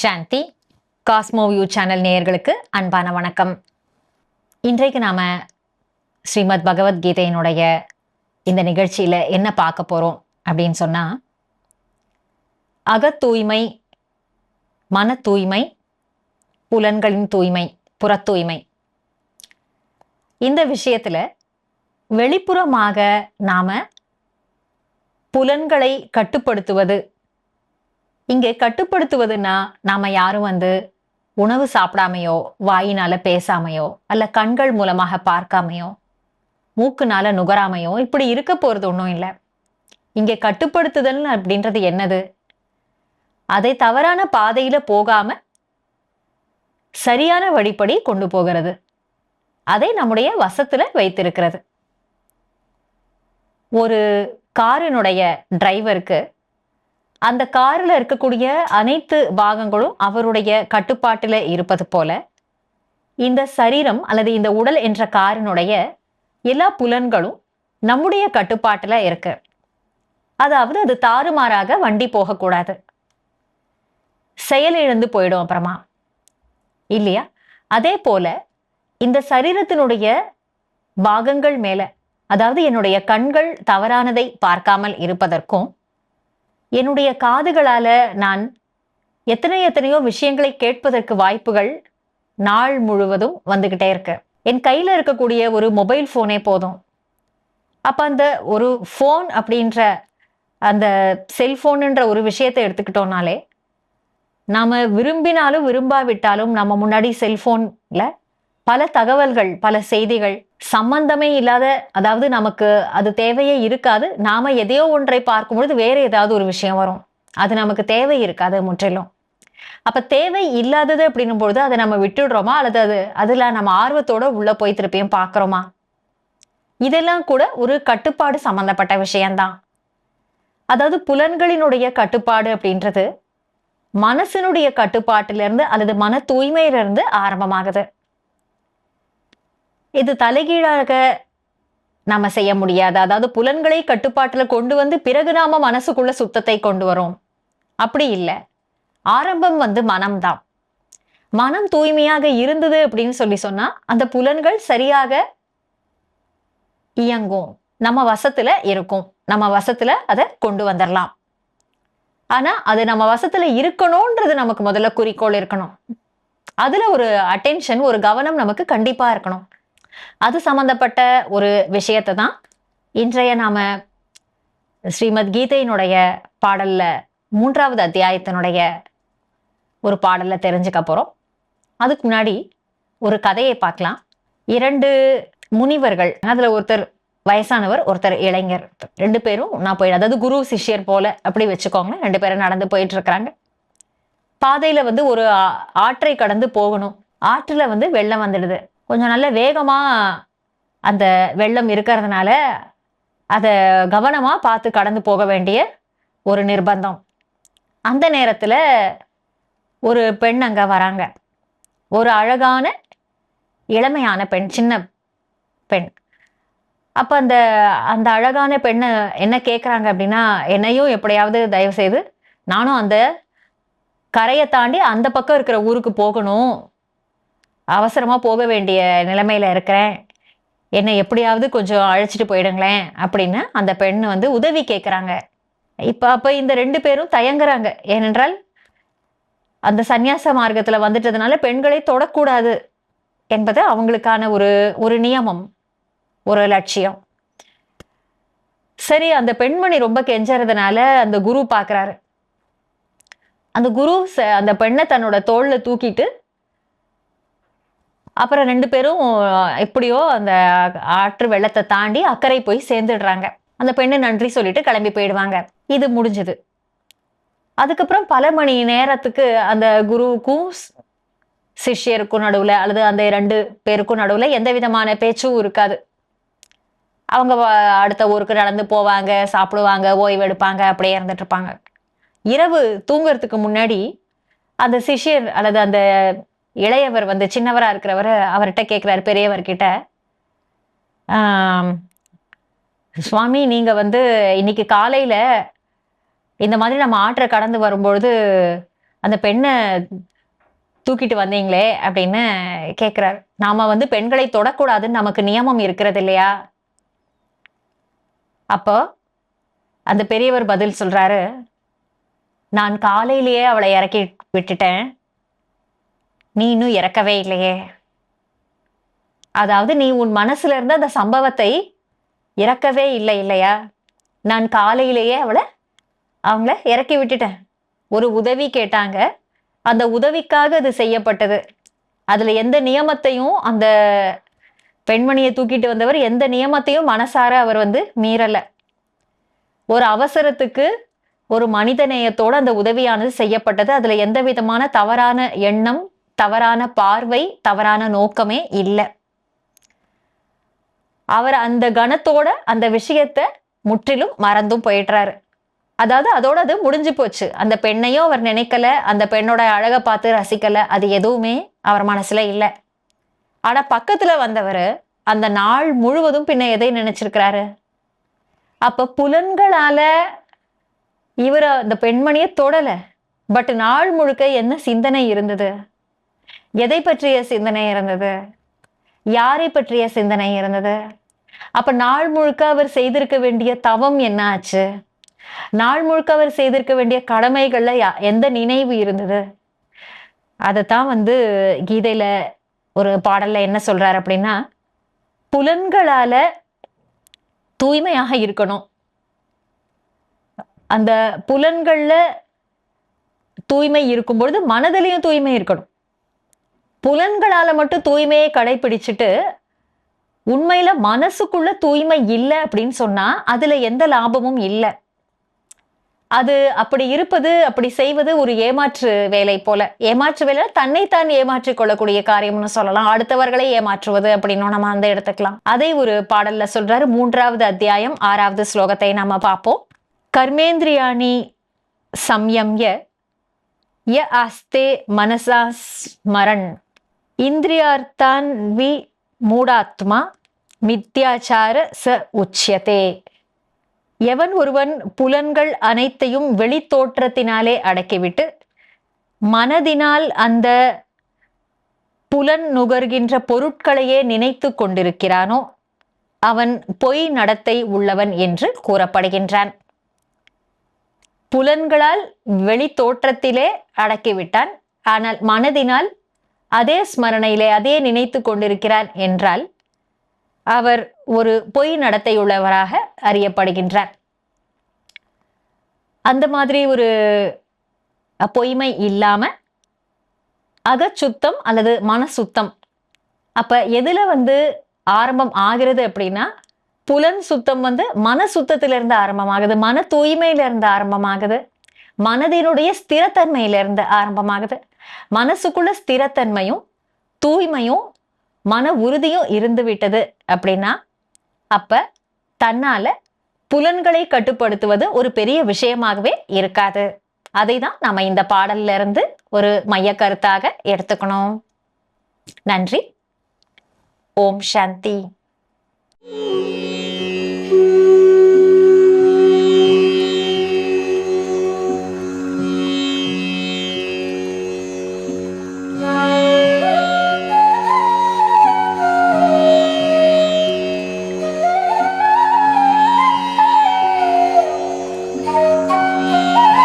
சாந்தி Cosmo view channel நேயர்களுக்கு அன்பான வணக்கம். இன்றைக்கு நாம ஸ்ரீமத் பகவத்கீதையினுடைய இந்த நிகழ்ச்சியில் என்ன பார்க்க போகிறோம் அப்படின்னு சொன்னால் அகத்தூய்மை மன தூய்மை புலன்களின் தூய்மை புறத்தூய்மை இந்த விஷயத்தில் வெளிப்புறமாக நாம புலன்களை கட்டுப்படுத்துவது இங்கே கட்டுப்படுத்துவதுன்னா நாம யாரும் வந்து உணவு சாப்பிடாமையோ வாயினால பேசாமையோ அல்ல கண்கள் மூலமாக பார்க்காமையோ மூக்குனால நுகராமையோ இப்படி இருக்க போறது ஒன்றும் இல்லை. இங்கே கட்டுப்படுத்துதல் அப்படின்றது என்னது? அதை தவறான பாதையில போகாம சரியான வழிப்படி கொண்டு போகிறது. அதை நம்முடைய வசத்துல வைத்திருக்கிறது. ஒரு காரினுடைய டிரைவருக்கு அந்த காரில் இருக்கக்கூடிய அனைத்து பாகங்களும் அவருடைய கட்டுப்பாட்டில் இருப்பது போல இந்த சரீரம் அல்லது இந்த உடல் என்ற காரினுடைய எல்லா புலன்களும் நம்முடைய கட்டுப்பாட்டில் இருக்கு. அதாவது அது தாறுமாறாக வண்டி போகக்கூடாது. செயலிழந்து போயிடும் அப்புறமா. இல்லையா? அதே போல இந்த சரீரத்தினுடைய பாகங்கள் மேல அதாவது என்னுடைய கண்கள் தவறானதை பார்க்காமல் இருப்பதற்கும் என்னுடைய காதுகளால நான் எத்தனை எத்தனையோ விஷயங்களை கேட்பதற்கு வாய்ப்புகள் நாள் முழுவதும் வந்துக்கிட்டே இருக்கு. என் கையில் இருக்கக்கூடிய ஒரு மொபைல் ஃபோனே போதும். அப்போ அந்த ஒரு ஃபோன் அப்படின்ற அந்த செல்ஃபோனுன்ற ஒரு விஷயத்தை எடுத்துக்கிட்டோம்னாலே நாம் விரும்பினாலும் விரும்பாவிட்டாலும் நம்ம முன்னாடி செல்ஃபோனில் பல தகவல்கள் பல செய்திகள் சம்பந்தமே இல்லாத அதாவது நமக்கு அது தேவையே இருக்காது. நாம எதையோ ஒன்றை பார்க்கும் பொழுது வேற ஏதாவது ஒரு விஷயம் வரும். அது நமக்கு தேவை இருக்காது முற்றிலும். அப்ப தேவை இல்லாதது அப்படின்னும் பொழுது அதை நம்ம விட்டுடுறோமா? அல்லது அது அதுல நம்ம ஆர்வத்தோட உள்ள போய் திருப்பியும் பார்க்கறோமா? இதெல்லாம் கூட ஒரு கட்டுப்பாடு சம்பந்தப்பட்ட விஷயம்தான். அதாவது புலன்களினுடைய கட்டுப்பாடு அப்படின்றது மனசினுடைய கட்டுப்பாட்டிலிருந்து அல்லது மன தூய்மையிலிருந்து ஆரம்பமாகுது. இது தலைகீழாக நாம செய்ய முடியாது. அதாவது புலன்களை கட்டுப்பாட்டுல கொண்டு வந்து பிறகு நாம மனசுக்குள்ள சுத்தத்தை கொண்டு வரோம். அப்படி இல்லை. ஆரம்பம் வந்து மனம்தான். மனம் தூய்மையாக இருந்தது அப்படின்னு சொல்லி சொன்னா அந்த புலன்கள் சரியாக இயங்கும். நம்ம வசத்துல இருக்கும். நம்ம வசத்துல அதை கொண்டு வந்துடலாம் ஆனா அது நம்ம வசத்துல இருக்கணும்ன்றது நமக்கு முதல்ல குறிக்கோள் இருக்கணும். அதுல ஒரு அட்டென்ஷன் ஒரு கவனம் நமக்கு கண்டிப்பா இருக்கணும். அது சம்பந்தப்பட்ட ஒரு விஷயத்தை தான் இன்றைய நாம ஸ்ரீமத் கீதையினுடைய பாடல்ல மூன்றாவது அத்தியாயத்தினுடைய ஒரு பாடல்ல தெரிஞ்சுக்க போறோம். அதுக்கு முன்னாடி ஒரு கதையை பார்க்கலாம். இரண்டு முனிவர்கள் அதுல ஒருத்தர் வயசானவர் ஒருத்தர் இளைஞர். ரெண்டு பேரும் நான் போய் அதாவது குரு சிஷ்யர் போல அப்படி வச்சுக்கோங்களேன். ரெண்டு பேரும் நடந்து போயிட்டு இருக்கிறாங்க. பாதையில வந்து ஒரு ஆ- ஆற்றை கடந்து போகணும். ஆற்றுல வந்து வெள்ளம் வந்துடுது. கொஞ்சம் நல்ல வேகமாக அந்த வெள்ளம் இருக்கிறதுனால அதை கவனமாக பார்த்து கடந்து போக வேண்டிய ஒரு நிர்பந்தம். அந்த நேரத்தில் ஒரு பெண் அங்கே வராங்க. ஒரு அழகான இளமையான பெண் சின்ன பெண். அப்போ அந்த அந்த அழகான பெண்ணை என்ன கேட்குறாங்க அப்படின்னா என்னையும் எப்படியாவது தயவு செய்து நானும் அந்த கரையை தாண்டி அந்த பக்கம் இருக்கிற ஊருக்கு போகணும். அவசரமாக போக வேண்டிய நிலைமையில் இருக்கிறேன். என்னை எப்படியாவது கொஞ்சம் அழைச்சிட்டு போயிடுங்களேன் அப்படின்னு அந்த பெண் வந்து உதவி கேட்குறாங்க இப்போ அப்போ இந்த ரெண்டு பேரும் தயங்குறாங்க. ஏனென்றால் அந்த சந்நியாச மார்க்கத்தில் வந்துட்டதுனால பெண்களை தொடக்கூடாது என்பது அவங்களுக்கான ஒரு ஒரு நியமம் ஒரு லட்சியம். சரி அந்த பெண்மணி ரொம்ப கெஞ்சறதுனால அந்த குரு பார்க்குறாரு அந்த குரு ச- அந்த பெண்ணை தன்னோட தோளில் தூக்கிட்டு அப்புறம் ரெண்டு பேரும் எப்படியோ அந்த ஆற்று வெள்ளத்தை தாண்டி அக்கறை போய் சேர்ந்துடுறாங்க. அந்த பெண்ணு நன்றி சொல்லிட்டு கிளம்பி போயிடுவாங்க. இது முடிஞ்சது. அதுக்கப்புறம் பல மணி நேரத்துக்கு அந்த குருவுக்கும் ஸ்- சிஷ்யருக்கும் நடுவில் அல்லது அந்த ரெண்டு பேருக்கும் நடுவில் எந்த விதமான பேச்சும் இருக்காது. அவங்க வ- அடுத்த ஊருக்கு நடந்து போவாங்க சாப்பிடுவாங்க ஓய்வு எடுப்பாங்க அப்படியே இருந்துட்டு இருப்பாங்க. இரவு தூங்குறதுக்கு முன்னாடி அந்த சிஷ்யர் அல்லது அந்த இளையவர் வந்து சின்னவராக இருக்கிறவர் அவர்கிட்ட கேட்குறாரு பெரியவர்கிட்ட. சுவாமி நீங்கள் வந்து இன்னைக்கு காலையில் இந்த மாதிரி நம்ம ஆற்றை கடந்து வரும்பொழுது அந்த பெண்ணை தூக்கிட்டு வந்தீங்களே அப்படின்னு கேட்குறாரு நாம் வந்து பெண்களை தொடக்கூடாதுன்னு நமக்கு நியமம் இருக்கிறது இல்லையா? அப்போ அந்த பெரியவர் பதில் சொல்கிறாரு நான் காலையிலேயே அவளை இறக்கி விட்டுட்டேன். நீ இன்னும் இறக்கவே இல்லையே. அதாவது நீ உன் மனசுல இருந்த அந்த சம்பவத்தை இறக்கவே இல்லை இல்லையா? நான் காலையிலேயே அவளை அவங்கள இறக்கி விட்டுட்டேன். ஒரு உதவி கேட்டாங்க. அந்த உதவிக்காக அது செய்யப்பட்டது. அதில் எந்த நியமத்தையும் அந்த பெண்மணியை தூக்கிட்டு வந்தவர் எந்த நியமத்தையும் மனசார அவர் வந்து மீறலை. ஒரு அவசரத்துக்கு ஒரு மனித நேயத்தோடு அந்த உதவியானது செய்யப்பட்டது. அதில் எந்த விதமான தவறான எண்ணம் தவறான பார்வை தவறான நோக்கமே இல்லை. அவர் அந்த கணத்தோட அந்த விஷயத்த முற்றிலும் மறந்தும் போயிடுறாரு. அதாவது அதோட அது முடிஞ்சு போச்சு. அந்த பெண்ணையும் அவர் நினைக்கல அந்த பெண்ணோட அழகை பார்த்து ரசிக்கல அது எதுவுமே அவர் மனசுல இல்லை. ஆனா பக்கத்துல வந்தவர் அந்த நாள் முழுவதும் பின்ன எதை நினைச்சிருக்கிறாரு? அப்ப புலன்களால இவரை அந்த பெண்மணியை தொடல. பட் நாள் முழுக்க என்ன சிந்தனை இருந்தது? எதை பற்றிய சிந்தனை இருந்தது? யாரை பற்றிய சிந்தனை இருந்தது? அப்ப நாள் முழுக்க அவர் செய்திருக்க வேண்டிய தவம் என்ன ஆச்சு நாள் முழுக்க அவர் செய்திருக்க வேண்டிய கடமைகள்ல யா- எந்த நினைவு இருந்தது? அதைத்தான் வந்து கீதையில ஒரு பாடல்ல என்ன சொல்றாரு அப்படின்னா புலன்களால தூய்மையாக இருக்கணும். அந்த புலன்கள்ல தூய்மை இருக்கும் பொழுது மனதிலையும் தூய்மை இருக்கணும். புலன்களால் மட்டும் தூய்மையை கடைபிடிச்சிட்டு உண்மையில மனசுக்குள்ள தூய்மை இல்லை அப்படின்னு சொன்னா அதுல எந்த லாபமும் இல்லை. அது அப்படி இருப்பது அப்படி செய்வது ஒரு ஏமாற்று வேலை போல. ஏமாற்று வேலை தன்னைத்தான் ஏமாற்றிக் கொள்ளக்கூடிய காரியம்னு சொல்லலாம். அடுத்தவர்களை ஏமாற்றுவது அப்படின்னு நம்ம அந்த எடுத்துக்கலாம். அதை ஒரு பாடல்ல சொல்றாரு. மூன்றாவது அத்தியாயம் ஆறாவது ஸ்லோகத்தை நாம பார்ப்போம். கர்மேந்திரியாணி சம்யம்ய ய ஆஸ்தே மனசா ஸ்மரன். இந்திரியார்த்தான் வி மூடாத்மா மித்தியாச்சார ச உச்சியதே. எவன் ஒருவன் புலன்கள் அனைத்தையும் வெளித்தோற்றத்தினாலே அடக்கிவிட்டு மனதினால் அந்த புலன் நுகர்கின்ற பொருட்களையே நினைத்து கொண்டிருக்கிறானோ அவன் பொய் நடத்தை உள்ளவன் என்று கூறப்படுகின்றான். புலன்களால் வெளித்தோற்றத்திலே அடக்கிவிட்டான் ஆனால் மனதினால் அதே ஸ்மரணையிலே அதே நினைத்து கொண்டிருக்கிறார் என்றால் அவர் ஒரு பொய் நடத்தையுள்ளவராக அறியப்படுகின்றார். அந்த மாதிரி ஒரு பொய்மை இல்லாம அகச்சுத்தம் அல்லது மனசுத்தம். அப்ப எதுல வந்து ஆரம்பம் ஆகிறது அப்படின்னா புலன் சுத்தம் வந்து மன சுத்தத்திலிருந்து ஆரம்பமாகுது மன தூய்மையிலிருந்து ஆரம்பமாகுது மனதினுடைய ஸ்திரத்தன்மையிலிருந்து ஆரம்பமாகுது. மனசுக்குள்ள ஸ்திரத்தன்மையும் தூய்மையும் மன உறுதியும் இருந்து விட்டது அப்படின்னா அப்ப தன்னால புலன்களை கட்டுப்படுத்துவது ஒரு பெரிய விஷயமாகவே இருக்காது. அதை தான் நம்ம இந்த பாடல்ல இருந்து ஒரு மைய கருத்தாக எடுத்துக்கணும். நன்றி. ஓம் சாந்தி.